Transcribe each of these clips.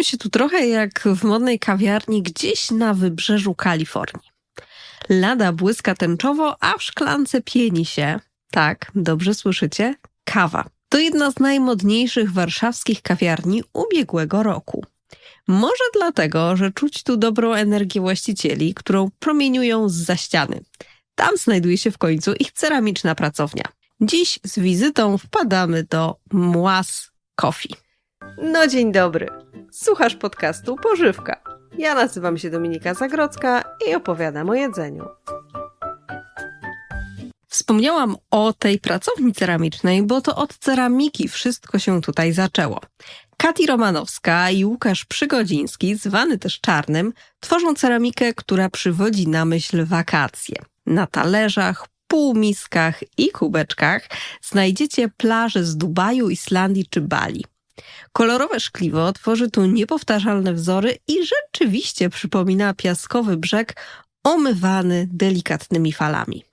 Czuję się tu trochę jak w modnej kawiarni gdzieś na wybrzeżu Kalifornii. Lada błyska tęczowo, a w szklance pieni się, tak, dobrze słyszycie, kawa. To jedna z najmodniejszych warszawskich kawiarni ubiegłego roku. Może dlatego, że czuć tu dobrą energię właścicieli, którą promieniują z za ściany. Tam znajduje się w końcu ich ceramiczna pracownia. Dziś z wizytą wpadamy do Młas Coffee. No dzień dobry. Słuchasz podcastu Pożywka. Ja nazywam się Dominika Zagrodzka i opowiadam o jedzeniu. Wspomniałam o tej pracowni ceramicznej, bo to od ceramiki wszystko się tutaj zaczęło. Kati Romanowska i Łukasz Przygodziński, zwany też Czarnym, tworzą ceramikę, która przywodzi na myśl wakacje. Na talerzach, półmiskach i kubeczkach znajdziecie plaże z Dubaju, Islandii czy Bali. Kolorowe szkliwo tworzy tu niepowtarzalne wzory i rzeczywiście przypomina piaskowy brzeg omywany delikatnymi falami.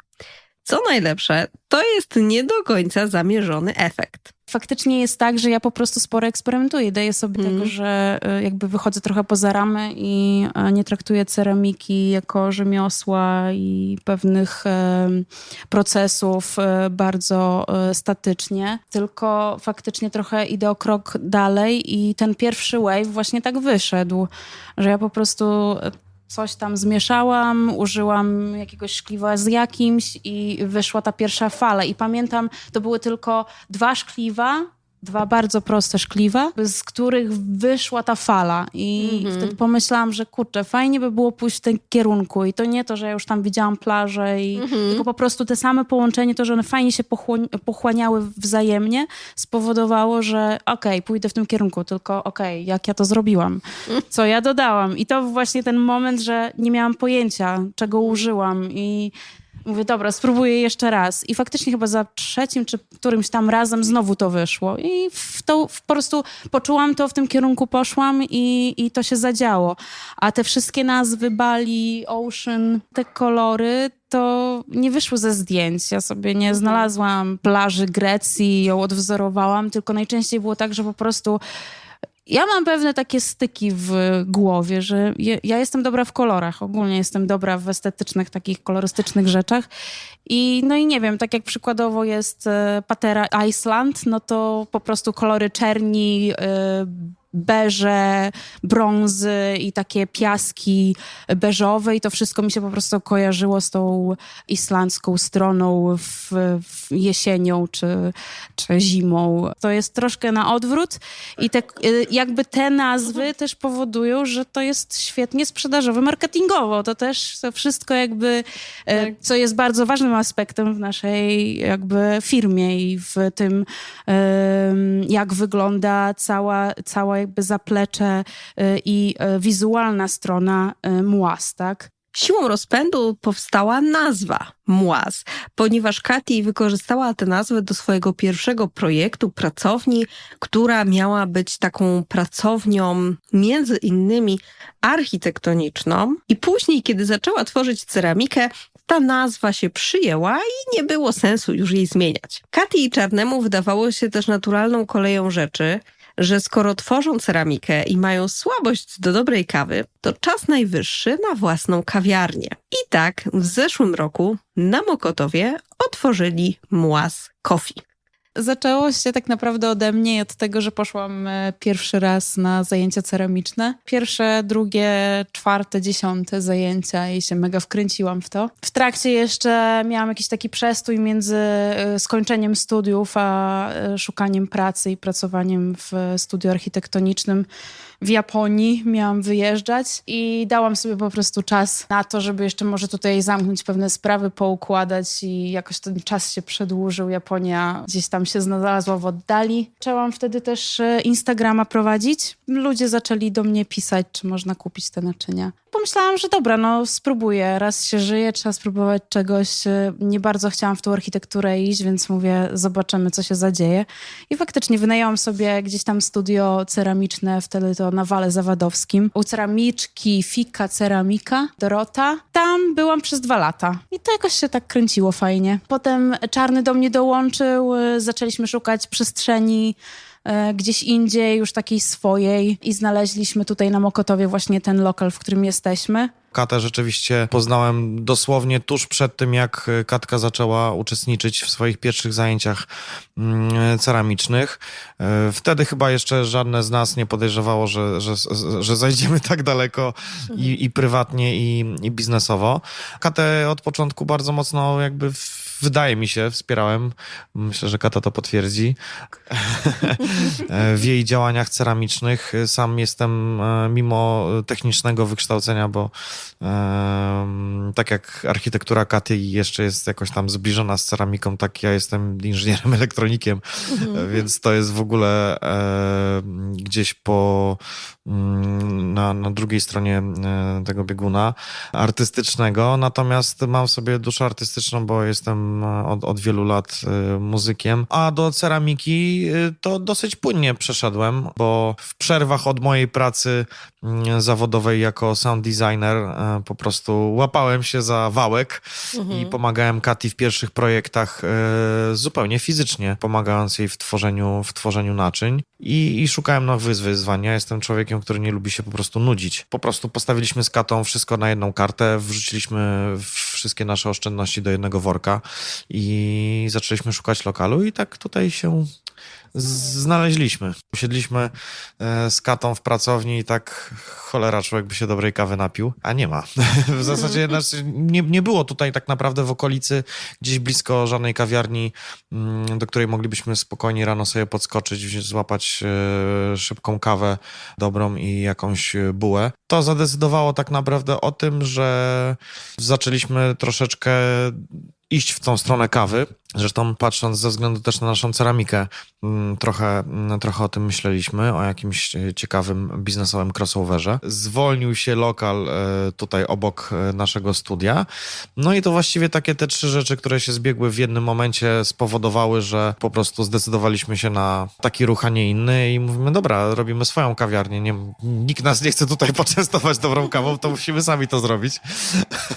Co najlepsze, to jest nie do końca zamierzony efekt. Faktycznie jest tak, że ja po prostu sporo eksperymentuję. Daję sobie Mhm. tego, że y, jakby wychodzę trochę poza ramy i e, nie traktuję ceramiki jako rzemiosła i pewnych procesów e, bardzo statycznie, tylko faktycznie trochę idę o krok dalej i ten pierwszy wave właśnie tak wyszedł, że ja po prostu coś tam zmieszałam, użyłam jakiegoś szkliwa z jakimś i wyszła ta pierwsza fala. I pamiętam, to były tylko dwa szkliwa, dwa bardzo proste szkliwa, z których wyszła ta fala. I Mhm. wtedy pomyślałam, że kurczę, fajnie by było pójść w tym kierunku. I to nie to, że ja już tam widziałam plażę, i, Mhm. tylko po prostu te same połączenie, to, że one fajnie się pochłoń, pochłaniały wzajemnie, spowodowało, że okej, pójdę w tym kierunku, tylko okej, jak ja to zrobiłam, co ja dodałam. I to właśnie ten moment, że nie miałam pojęcia, czego użyłam i mówię, dobra, spróbuję jeszcze raz. I faktycznie chyba za trzecim czy którymś tam razem znowu to wyszło. I w to w, po prostu poczułam to, w tym kierunku poszłam i, i to się zadziało. A te wszystkie nazwy Bali, Ocean, te kolory, to nie wyszły ze zdjęć. Ja sobie nie znalazłam plaży Grecji ją odwzorowałam, tylko najczęściej było tak, że po prostu ja mam pewne takie styki w głowie, że je, ja jestem dobra w kolorach, ogólnie jestem dobra w estetycznych, takich kolorystycznych rzeczach. I no i nie wiem, tak jak przykładowo jest e, Patera Iceland, no to po prostu kolory czerni, e, beże, brązy i takie piaski beżowe i to wszystko mi się po prostu kojarzyło z tą islandzką stroną w, w jesienią czy, czy zimą. To jest troszkę na odwrót i te, jakby te nazwy też powodują, że to jest świetnie sprzedażowe, marketingowo. To też to wszystko jakby, e, Tak. co jest bardzo ważnym aspektem w naszej jakby firmie i w tym, jak wygląda cała, cała jakby zaplecze e, i e, wizualna strona e, MUAS, tak? Siłą rozpędu powstała nazwa Młaz, ponieważ Kati wykorzystała tę nazwę do swojego pierwszego projektu, pracowni, która miała być taką pracownią między innymi architektoniczną i później, kiedy zaczęła tworzyć ceramikę, ta nazwa się przyjęła i nie było sensu już jej zmieniać. Kati i Czarnemu wydawało się też naturalną koleją rzeczy, że skoro tworzą ceramikę i mają słabość do dobrej kawy, to czas najwyższy na własną kawiarnię. I tak w zeszłym roku na Mokotowie otworzyli Młas Coffee. Zaczęło się tak naprawdę ode mnie od tego, że poszłam e, pierwszy raz na zajęcia ceramiczne. Pierwsze, drugie, czwarte, dziesiąte zajęcia i się mega wkręciłam w to. W trakcie jeszcze miałam jakiś taki przestój między e, skończeniem studiów, a e, szukaniem pracy i pracowaniem w studiu architektonicznym w Japonii. Miałam wyjeżdżać i dałam sobie po prostu czas na to, żeby jeszcze może tutaj zamknąć pewne sprawy, poukładać i jakoś ten czas się przedłużył. Japonia gdzieś tam się znalazła w oddali. Zaczęłam wtedy też e, Instagrama prowadzić. Ludzie zaczęli do mnie pisać, czy można kupić te naczynia. Pomyślałam, że dobra, no spróbuję. Raz się żyje, trzeba spróbować czegoś. E, Nie bardzo chciałam w tą architekturę iść, więc mówię, zobaczymy, co się zadzieje. I faktycznie wynajęłam sobie gdzieś tam studio ceramiczne, wtedy to na Wale Zawadowskim. U ceramiczki Fika Ceramika, Dorota. Tam byłam przez dwa lata. I to jakoś się tak kręciło fajnie. Potem Czarny do mnie dołączył, y, zaczęliśmy szukać przestrzeni e, gdzieś indziej, już takiej swojej i znaleźliśmy tutaj na Mokotowie właśnie ten lokal, w którym jesteśmy. Katę rzeczywiście poznałem dosłownie tuż przed tym, jak Katka zaczęła uczestniczyć w swoich pierwszych zajęciach mm, ceramicznych. E, Wtedy chyba jeszcze żadne z nas nie podejrzewało, że, że, że zajdziemy tak daleko i, i prywatnie, i, i biznesowo. Katę od początku bardzo mocno jakby w- wydaje mi się, wspierałem. Myślę, że Kata to potwierdzi. w jej działaniach ceramicznych. Sam jestem, e, mimo technicznego wykształcenia, bo em, tak jak architektura Katy jeszcze jest jakoś tam zbliżona z ceramiką, tak ja jestem inżynierem elektronikiem, e, więc to jest w ogóle e, gdzieś po mm, na, na drugiej stronie e, tego bieguna artystycznego. Natomiast mam w sobie duszę artystyczną, bo jestem e, od, od wielu lat e, muzykiem. A do ceramiki e, to dosyć płynnie przeszedłem, bo w przerwach od mojej pracy mm, zawodowej jako sound designer po prostu łapałem się za wałek i pomagałem Kati w pierwszych projektach zupełnie fizycznie, pomagając jej w tworzeniu, w tworzeniu naczyń i, i szukałem nowych wyzwań. Ja jestem człowiekiem, który nie lubi się po prostu nudzić. Po prostu postawiliśmy z Katą wszystko na jedną kartę, wrzuciliśmy wszystkie nasze oszczędności do jednego worka i zaczęliśmy szukać lokalu i tak tutaj się znaleźliśmy. Usiedliśmy e, z Katą w pracowni i tak cholera, człowiek by się dobrej kawy napił, a nie ma. w zasadzie znaczy, nie, nie było tutaj tak naprawdę w okolicy, gdzieś blisko żadnej kawiarni, mm, do której moglibyśmy spokojnie rano sobie podskoczyć, złapać e, szybką kawę dobrą i jakąś bułę. To zadecydowało tak naprawdę o tym, że zaczęliśmy troszeczkę iść w tą stronę kawy. Zresztą patrząc ze względu też na naszą ceramikę, mm, trochę, mm, trochę o tym myśleliśmy, o jakimś e, ciekawym biznesowym crossoverze. Zwolnił się lokal e, tutaj obok e, naszego studia. No i to właściwie takie te trzy rzeczy, które się zbiegły w jednym momencie spowodowały, że po prostu zdecydowaliśmy się na taki ruch, a nie inny i mówimy, dobra, robimy swoją kawiarnię. Nie, nikt nas nie chce tutaj poczęstować dobrą kawą, to musimy sami to zrobić.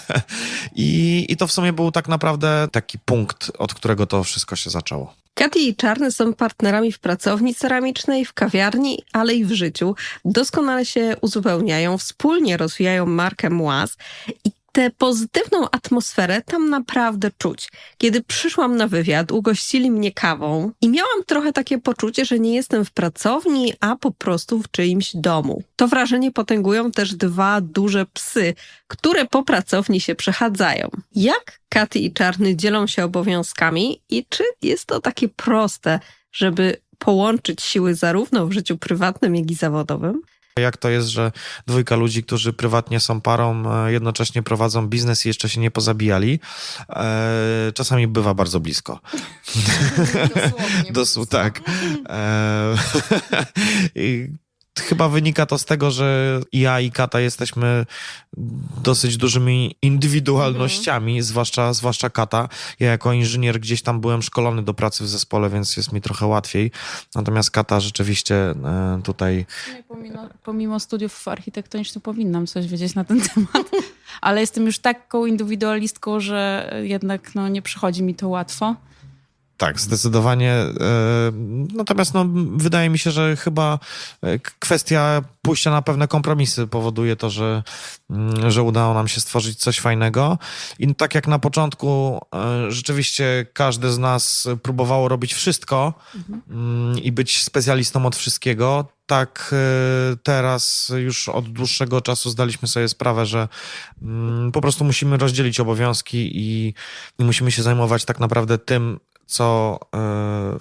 I, I to w sumie był tak naprawdę taki punkt, od którego to wszystko się zaczęło. Katy i Czarny są partnerami w pracowni ceramicznej, w kawiarni, ale i w życiu. Doskonale się uzupełniają, wspólnie rozwijają markę Młaz i tę pozytywną atmosferę tam naprawdę czuć. Kiedy przyszłam na wywiad, ugościli mnie kawą i miałam trochę takie poczucie, że nie jestem w pracowni, a po prostu w czyimś domu. To wrażenie potęgują też dwa duże psy, które po pracowni się przechadzają. Jak Katy i Czarny dzielą się obowiązkami i czy jest to takie proste, żeby połączyć siły zarówno w życiu prywatnym, jak i zawodowym? Jak to jest, że dwójka ludzi, którzy prywatnie są parą, e, jednocześnie prowadzą biznes i jeszcze się nie pozabijali? E, czasami bywa bardzo blisko. Dosłownie. tak. E, chyba wynika to z tego, że ja i Kata jesteśmy dosyć dużymi indywidualnościami, zwłaszcza, zwłaszcza Kata. Ja jako inżynier gdzieś tam byłem szkolony do pracy w zespole, więc jest mi trochę łatwiej. Natomiast Kata rzeczywiście e, tutaj Pomimo, pomimo studiów architektonicznych powinnam coś wiedzieć na ten temat, ale jestem już taką indywidualistką, że jednak no, nie przychodzi mi to łatwo. Tak, zdecydowanie. E, Natomiast no, wydaje mi się, że chyba e, kwestia pójścia na pewne kompromisy powoduje to, że, mm, że udało nam się stworzyć coś fajnego. I tak jak na początku, e, rzeczywiście każdy z nas próbowało robić wszystko mm, i być specjalistą od wszystkiego. Tak teraz już od dłuższego czasu zdaliśmy sobie sprawę, że mm, po prostu musimy rozdzielić obowiązki i musimy się zajmować tak naprawdę tym, co, e,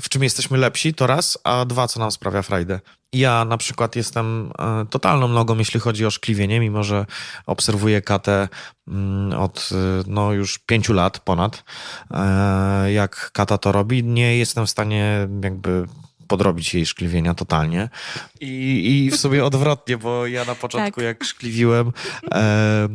w czym jesteśmy lepsi, to raz, a dwa, co nam sprawia frajdę. Ja na przykład jestem e, totalną nogą, jeśli chodzi o szkliwienie, mimo że obserwuję katę mm, od e, no, już pięciu lat ponad, jak kata to robi. Nie jestem w stanie jakby podrobić jej szkliwienia totalnie. I, I w sobie odwrotnie, bo ja na początku, Tak. jak szkliwiłem e,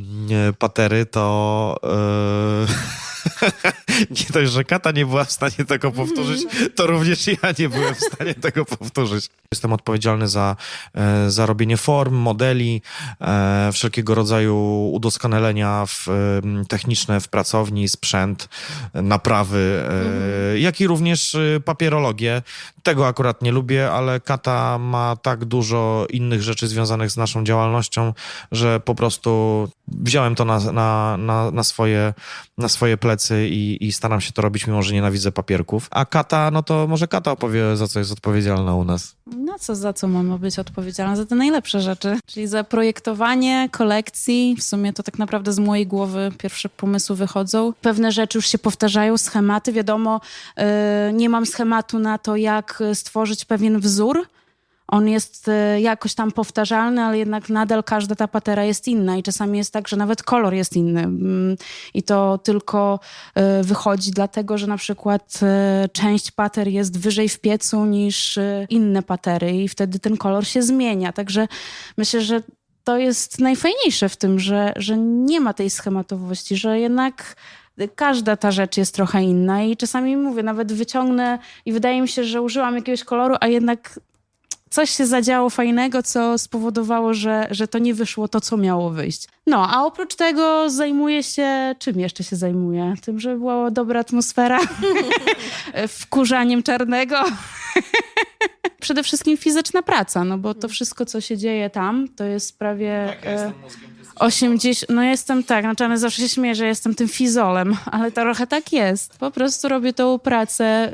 patery, to e, nie dość, że Kata nie była w stanie tego powtórzyć, to również ja nie byłem w stanie tego powtórzyć. Jestem odpowiedzialny za, e, za robienie form, modeli, e, wszelkiego rodzaju udoskonalenia w, em, techniczne w pracowni, sprzęt, e, naprawy, e, jak i również e, papierologię. Tego akurat nie lubię, ale Kata ma tak dużo innych rzeczy związanych z naszą działalnością, że po prostu wziąłem to na, na, na, na, swoje, na swoje plecy i, i staram się to robić, mimo że nienawidzę papierków. A Kata, no to może Kata opowie, za co jest odpowiedzialna u nas. No co, za co mamy być odpowiedzialna? Za te najlepsze rzeczy, czyli za projektowanie kolekcji. W sumie to tak naprawdę z mojej głowy pierwsze pomysły wychodzą. Pewne rzeczy już się powtarzają, schematy. Wiadomo, yy, nie mam schematu na to, jak stworzyć pewien wzór. On jest y, jakoś tam powtarzalny, ale jednak nadal każda ta patera jest inna i czasami jest tak, że nawet kolor jest inny. Mm, I to tylko y, wychodzi dlatego, że na przykład y, część pater jest wyżej w piecu niż inne patery i wtedy ten kolor się zmienia. Także myślę, że to jest najfajniejsze w tym, że, że nie ma tej schematowości, że jednak każda ta rzecz jest trochę inna i czasami mówię, nawet wyciągnę i wydaje mi się, że użyłam jakiegoś koloru, a jednak coś się zadziało fajnego, co spowodowało, że, że to nie wyszło to, co miało wyjść. No, a oprócz tego zajmuję się, czym jeszcze się zajmuję? Tym, żeby była dobra atmosfera, wkurzaniem czarnego. Przede wszystkim fizyczna praca, no bo to wszystko, co się dzieje tam, to jest prawie... e, 80, no jestem tak, znaczy one zawsze się śmieję, że jestem tym fizolem, ale trochę tak jest. Po prostu robię tą pracę y,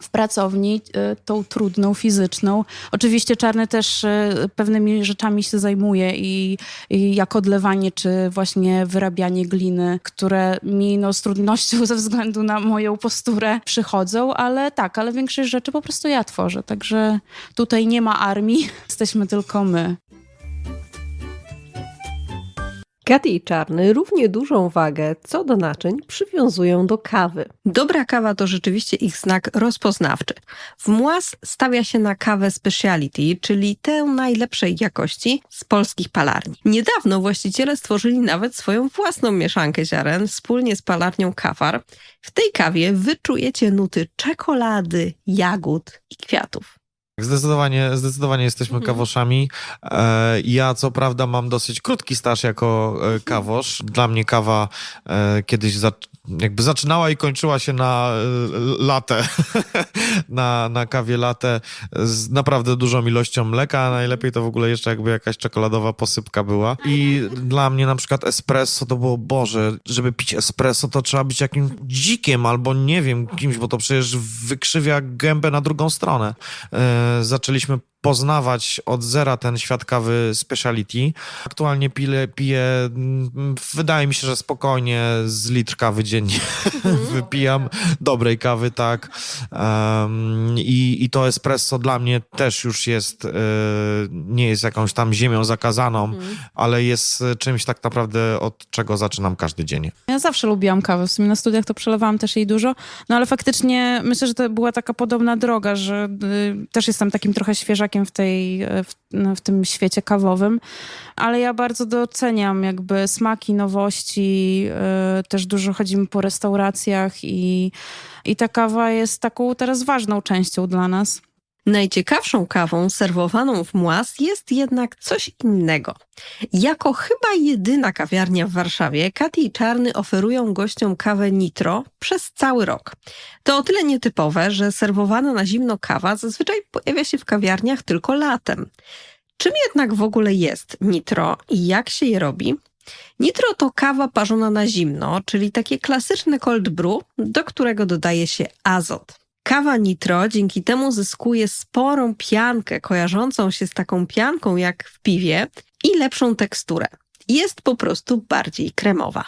w pracowni, y, tą trudną, fizyczną. Oczywiście Czarny też y, pewnymi rzeczami się zajmuje i, i jak odlewanie, czy właśnie wyrabianie gliny, które mi no, z trudnością ze względu na moją posturę przychodzą, ale tak, ale większość rzeczy po prostu ja tworzę, także tutaj nie ma armii, jesteśmy tylko my. Katy i Czarny równie dużą wagę co do naczyń przywiązują do kawy. Dobra kawa to rzeczywiście ich znak rozpoznawczy. W Młas stawia się na kawę speciality, czyli tę najlepszej jakości z polskich palarni. Niedawno właściciele stworzyli nawet swoją własną mieszankę ziaren wspólnie z palarnią Kafar. W tej kawie wyczujecie nuty czekolady, jagód i kwiatów. Zdecydowanie, zdecydowanie jesteśmy Mhm. kawoszami. E, Ja co prawda mam dosyć krótki staż jako e, kawosz. Dla mnie kawa e, kiedyś za, jakby zaczynała i kończyła się na latę, na, na kawie latę z naprawdę dużą ilością mleka, a najlepiej to w ogóle jeszcze jakby jakaś czekoladowa posypka była. I dla mnie na przykład espresso to było, Boże, żeby pić espresso to trzeba być jakimś dzikiem albo nie wiem, kimś, bo to przecież wykrzywia gębę na drugą stronę. Zaczęliśmy poznawać od zera ten świat kawy speciality. Aktualnie piję, piję mm, wydaje mi się, że spokojnie z litr kawy dziennie wypijam dobrej kawy, tak. Em, i, I to espresso dla mnie też już jest, e, nie jest jakąś tam ziemią zakazaną, ale jest e, czymś tak naprawdę, od czego zaczynam każdy dzień. Ja zawsze lubiłam kawę. W sumie na studiach to przelewałam też jej dużo. No ale faktycznie myślę, że to była taka podobna droga, że y, też jestem takim trochę świeżakiem w, tej, y, w, no, w tym świecie kawowym. Ale ja bardzo doceniam jakby smaki, nowości. Y, też dużo chodzimy po restauracjach i, i ta kawa jest taką teraz ważną częścią dla nas. Najciekawszą kawą serwowaną w Młas jest jednak coś innego. Jako chyba jedyna kawiarnia w Warszawie, Katy i Czarny oferują gościom kawę nitro przez cały rok. To o tyle nietypowe, że serwowana na zimno kawa zazwyczaj pojawia się w kawiarniach tylko latem. Czym jednak w ogóle jest nitro i jak się je robi? Nitro to kawa parzona na zimno, czyli takie klasyczne cold brew, do którego dodaje się azot. Kawa nitro dzięki temu zyskuje sporą piankę, kojarzącą się z taką pianką jak w piwie i lepszą teksturę. Jest po prostu bardziej kremowa.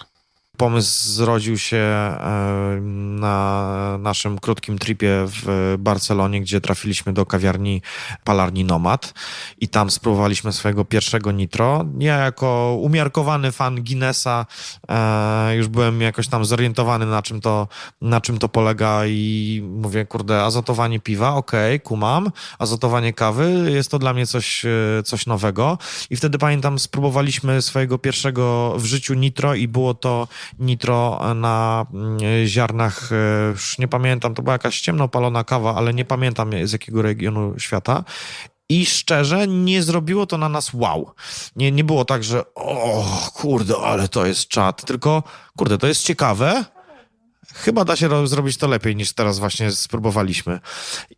Pomysł zrodził się e, na naszym krótkim tripie w Barcelonie, gdzie trafiliśmy do kawiarni Palarni Nomad i tam spróbowaliśmy swojego pierwszego nitro. Ja jako umiarkowany fan Guinnessa e, już byłem jakoś tam zorientowany na czym to, na czym to polega i mówię, kurde, azotowanie piwa, okej, kumam, azotowanie kawy, jest to dla mnie coś, e, coś nowego i wtedy pamiętam spróbowaliśmy swojego pierwszego w życiu nitro i było to nitro na mm, ziarnach, e, już nie pamiętam, to była jakaś ciemno palona kawa, ale nie pamiętam z jakiego regionu świata. I szczerze, nie zrobiło to na nas wow. Nie, nie było tak, że o kurde, ale to jest czad, tylko kurde, to jest ciekawe. Chyba da się ro- zrobić to lepiej niż teraz właśnie spróbowaliśmy.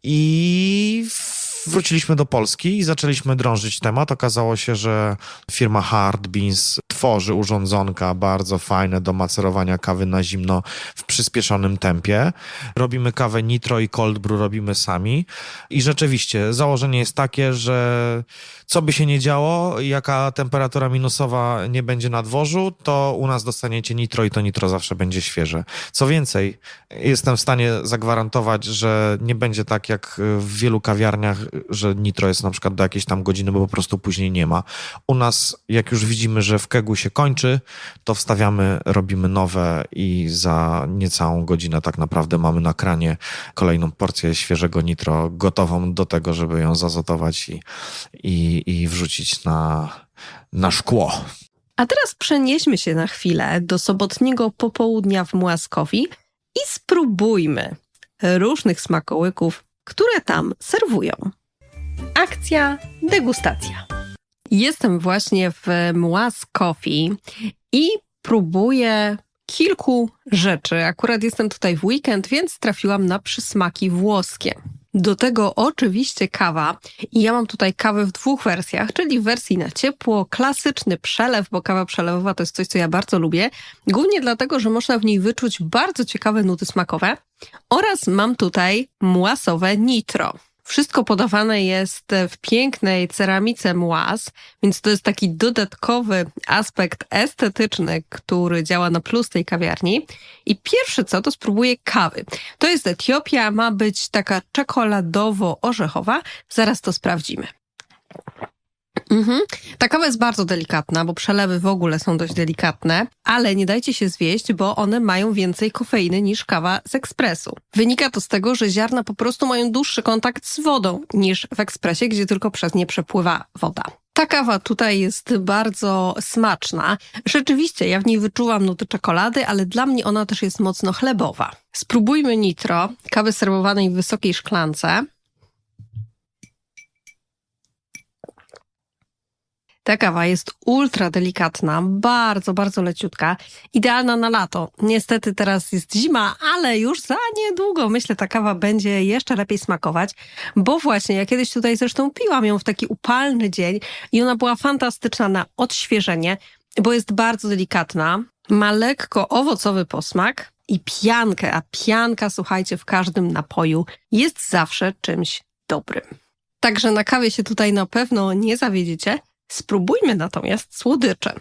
I wróciliśmy do Polski i zaczęliśmy drążyć temat. Okazało się, że firma Hard Beans tworzy urządzonka bardzo fajne do macerowania kawy na zimno w przyspieszonym tempie. Robimy kawę nitro i cold brew robimy sami. I rzeczywiście założenie jest takie, że co by się nie działo, jaka temperatura minusowa nie będzie na dworzu, to u nas dostaniecie nitro i to nitro zawsze będzie świeże. Co więcej, jestem w stanie zagwarantować, że nie będzie tak jak w wielu kawiarniach, że nitro jest na przykład do jakiejś tam godziny, bo po prostu później nie ma. U nas, jak już widzimy, że w kegu się kończy, to wstawiamy, robimy nowe i za niecałą godzinę tak naprawdę mamy na kranie kolejną porcję świeżego nitro, gotową do tego, żeby ją zazotować i, i, i wrzucić na, na szkło. A teraz przenieśmy się na chwilę do sobotniego popołudnia w Młaskowi i spróbujmy różnych smakołyków, które tam serwują. Akcja degustacja. Jestem właśnie w Młas Coffee i próbuję kilku rzeczy. Akurat jestem tutaj w weekend, więc trafiłam na przysmaki włoskie. Do tego oczywiście kawa. I ja mam tutaj kawę w dwóch wersjach, czyli w wersji na ciepło, klasyczny przelew, bo kawa przelewowa to jest coś, co ja bardzo lubię. Głównie dlatego, że można w niej wyczuć bardzo ciekawe nuty smakowe. Oraz mam tutaj młasowe nitro. Wszystko podawane jest w pięknej ceramice młas, więc to jest taki dodatkowy aspekt estetyczny, który działa na plus tej kawiarni. I pierwsze co, to spróbuję kawy. To jest Etiopia, ma być taka czekoladowo-orzechowa. Zaraz to sprawdzimy. Mhm. Ta kawa jest bardzo delikatna, bo przelewy w ogóle są dość delikatne, ale nie dajcie się zwieść, bo one mają więcej kofeiny niż kawa z ekspresu. Wynika to z tego, że ziarna po prostu mają dłuższy kontakt z wodą niż w ekspresie, gdzie tylko przez nie przepływa woda. Ta kawa tutaj jest bardzo smaczna. Rzeczywiście, ja w niej wyczuwam nuty czekolady, ale dla mnie ona też jest mocno chlebowa. Spróbujmy nitro, kawy serwowanej w wysokiej szklance. Ta kawa jest ultra delikatna, bardzo, bardzo leciutka, idealna na lato. Niestety teraz jest zima, ale już za niedługo myślę ta kawa będzie jeszcze lepiej smakować, bo właśnie ja kiedyś tutaj zresztą piłam ją w taki upalny dzień i ona była fantastyczna na odświeżenie, bo jest bardzo delikatna, ma lekko owocowy posmak i piankę, a pianka, słuchajcie, w każdym napoju jest zawsze czymś dobrym. Także na kawie się tutaj na pewno nie zawiedziecie. Spróbujmy natomiast słodycze.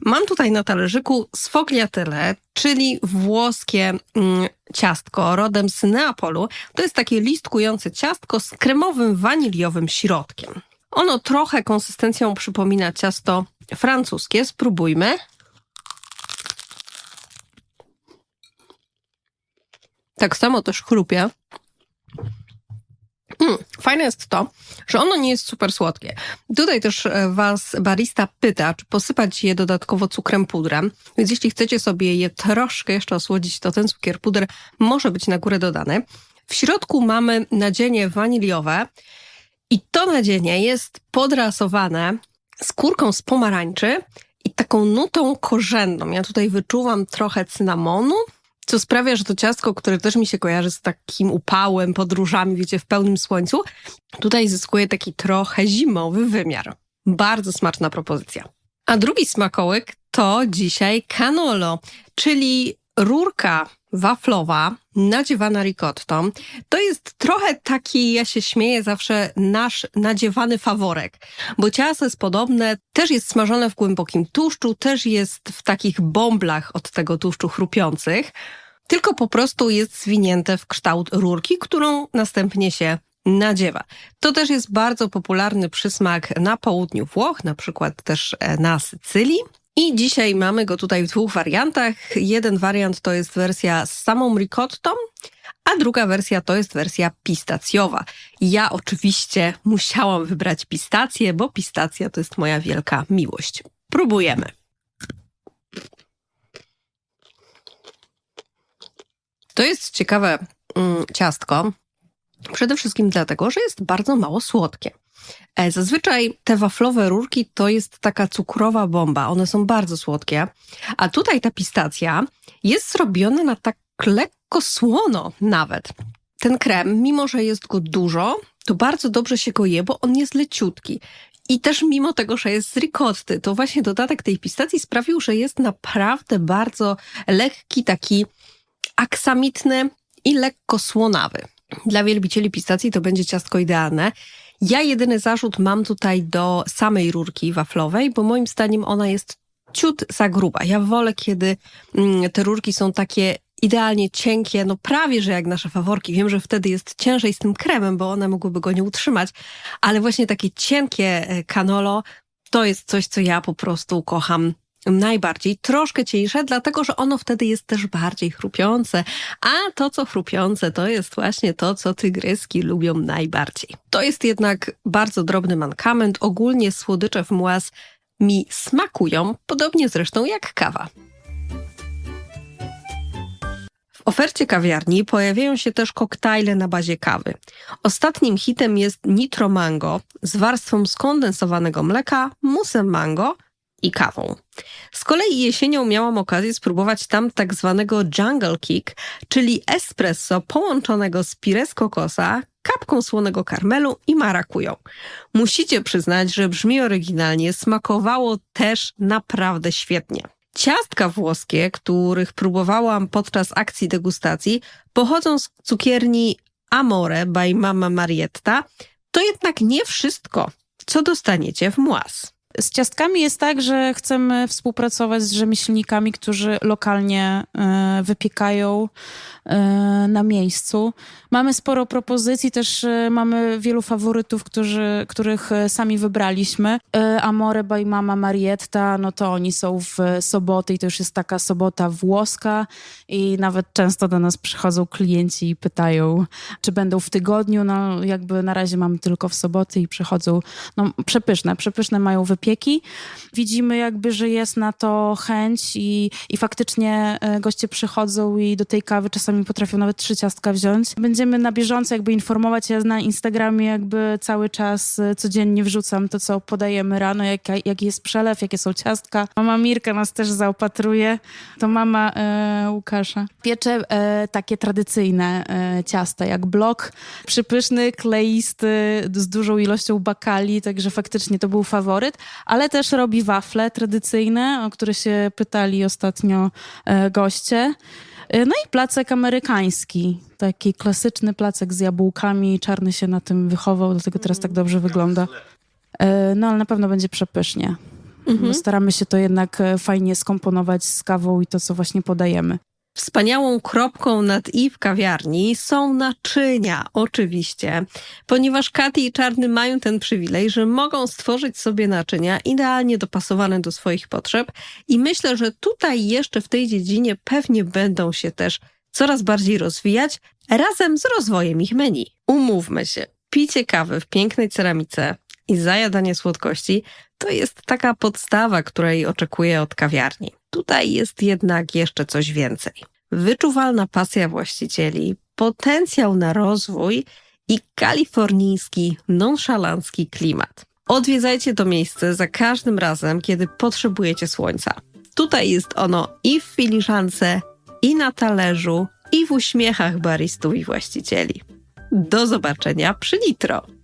Mam tutaj na talerzyku sfogliatelle, czyli włoskie mm, ciastko rodem z Neapolu. To jest takie listkujące ciastko z kremowym waniliowym środkiem. Ono trochę konsystencją przypomina ciasto francuskie. Spróbujmy. Tak samo też chrupie. Mm, fajne jest to, że ono nie jest super słodkie. Tutaj też e, was barista pyta, czy posypać je dodatkowo cukrem pudrem, więc jeśli chcecie sobie je troszkę jeszcze osłodzić, to ten cukier puder może być na górę dodany. W środku mamy nadzienie waniliowe i to nadzienie jest podrasowane skórką z pomarańczy i taką nutą korzenną. Ja tutaj wyczuwam trochę cynamonu, co sprawia, że to ciastko, które też mi się kojarzy z takim upałem, podróżami, wiecie, w pełnym słońcu, tutaj zyskuje taki trochę zimowy wymiar. Bardzo smaczna propozycja. A drugi smakołyk to dzisiaj canolo, czyli rurka waflowa nadziewana ricottą. To jest trochę taki, ja się śmieję zawsze, nasz nadziewany faworek, bo ciasto jest podobne, też jest smażone w głębokim tłuszczu, też jest w takich bąblach od tego tłuszczu chrupiących, tylko po prostu jest zwinięte w kształt rurki, którą następnie się nadziewa. To też jest bardzo popularny przysmak na południu Włoch, na przykład też e, na Sycylii. I dzisiaj mamy go tutaj w dwóch wariantach. Jeden wariant to jest wersja z samą ricottą, a druga wersja to jest wersja pistacjowa. Ja oczywiście musiałam wybrać pistację, bo pistacja to jest moja wielka miłość. Próbujemy. To jest ciekawe mm, ciastko. Przede wszystkim dlatego, że jest bardzo mało słodkie. E, Zazwyczaj te waflowe rurki to jest taka cukrowa bomba. One są bardzo słodkie. A tutaj ta pistacja jest zrobiona na tak lekko słono nawet. Ten krem, mimo że jest go dużo, to bardzo dobrze się go je, bo on jest leciutki. I też mimo tego, że jest z ricotty, to właśnie dodatek tej pistacji sprawił, że jest naprawdę bardzo lekki, taki aksamitny i lekko słonawy. Dla wielbicieli pistacji to będzie ciastko idealne. Ja jedyny zarzut mam tutaj do samej rurki waflowej, bo moim zdaniem ona jest ciut za gruba. Ja wolę, kiedy mm, te rurki są takie idealnie cienkie, no prawie, że jak nasze faworki. Wiem, że wtedy jest ciężej z tym kremem, bo one mogłyby go nie utrzymać, ale właśnie takie cienkie e, canolo to jest coś, co ja po prostu kocham najbardziej. Troszkę cieńsze, dlatego, że ono wtedy jest też bardziej chrupiące, a to, co chrupiące, to jest właśnie to, co tygryski lubią najbardziej. To jest jednak bardzo drobny mankament. Ogólnie słodycze w młas mi smakują, podobnie zresztą jak kawa. W ofercie kawiarni pojawiają się też koktajle na bazie kawy. Ostatnim hitem jest Nitro Mango z warstwą skondensowanego mleka, musem mango i kawą. Z kolei jesienią miałam okazję spróbować tam tak zwanego jungle kick, czyli espresso połączonego z pires kokosa, kapką słonego karmelu i marakują. Musicie przyznać, że brzmi oryginalnie, smakowało też naprawdę świetnie. Ciastka włoskie, których próbowałam podczas akcji degustacji, pochodzą z cukierni Amore by Mama Marietta. To jednak nie wszystko, co dostaniecie w młas. Z ciastkami jest tak, że chcemy współpracować z rzemieślnikami, którzy lokalnie e, wypiekają e, na miejscu. Mamy sporo propozycji, też e, mamy wielu faworytów, którzy, których sami wybraliśmy. Amore by Mama Marietta, no to oni są w soboty i to już jest taka sobota włoska i nawet często do nas przychodzą klienci i pytają, czy będą w tygodniu. No jakby na razie mamy tylko w soboty i przychodzą, no przepyszne, przepyszne mają wypieki. Widzimy jakby, że jest na to chęć i, i faktycznie e, goście przychodzą i do tej kawy czasami potrafią nawet trzy ciastka wziąć. Będziemy na bieżąco jakby informować. Ja na Instagramie jakby cały czas e, codziennie wrzucam to, co podajemy rano, jak, jaki jest przelew, jakie są ciastka. Mama Mirka nas też zaopatruje. To mama e, Łukasza. Piecze e, takie tradycyjne e, ciasta, jak blok, przypyszny, kleisty, z dużą ilością bakali, także faktycznie to był faworyt, ale też robi wafle tradycyjne, o które się pytali ostatnio e, goście. E, No i placek amerykański, taki klasyczny placek z jabłkami, czarny się na tym wychował, dlatego teraz tak dobrze wygląda. E, No ale na pewno będzie przepysznie. Bo Staramy się to jednak fajnie skomponować z kawą i to, co właśnie podajemy. Wspaniałą kropką nad i w kawiarni są naczynia, oczywiście, ponieważ Katy i Czarny mają ten przywilej, że mogą stworzyć sobie naczynia idealnie dopasowane do swoich potrzeb i myślę, że tutaj jeszcze w tej dziedzinie pewnie będą się też coraz bardziej rozwijać razem z rozwojem ich menu. Umówmy się, picie kawy w pięknej ceramice i zajadanie słodkości to jest taka podstawa, której oczekuję od kawiarni. Tutaj jest jednak jeszcze coś więcej. Wyczuwalna pasja właścicieli, potencjał na rozwój i kalifornijski, nonszalancki klimat. Odwiedzajcie to miejsce za każdym razem, kiedy potrzebujecie słońca. Tutaj jest ono i w filiżance, i na talerzu, i w uśmiechach baristów i właścicieli. Do zobaczenia przy Nitro!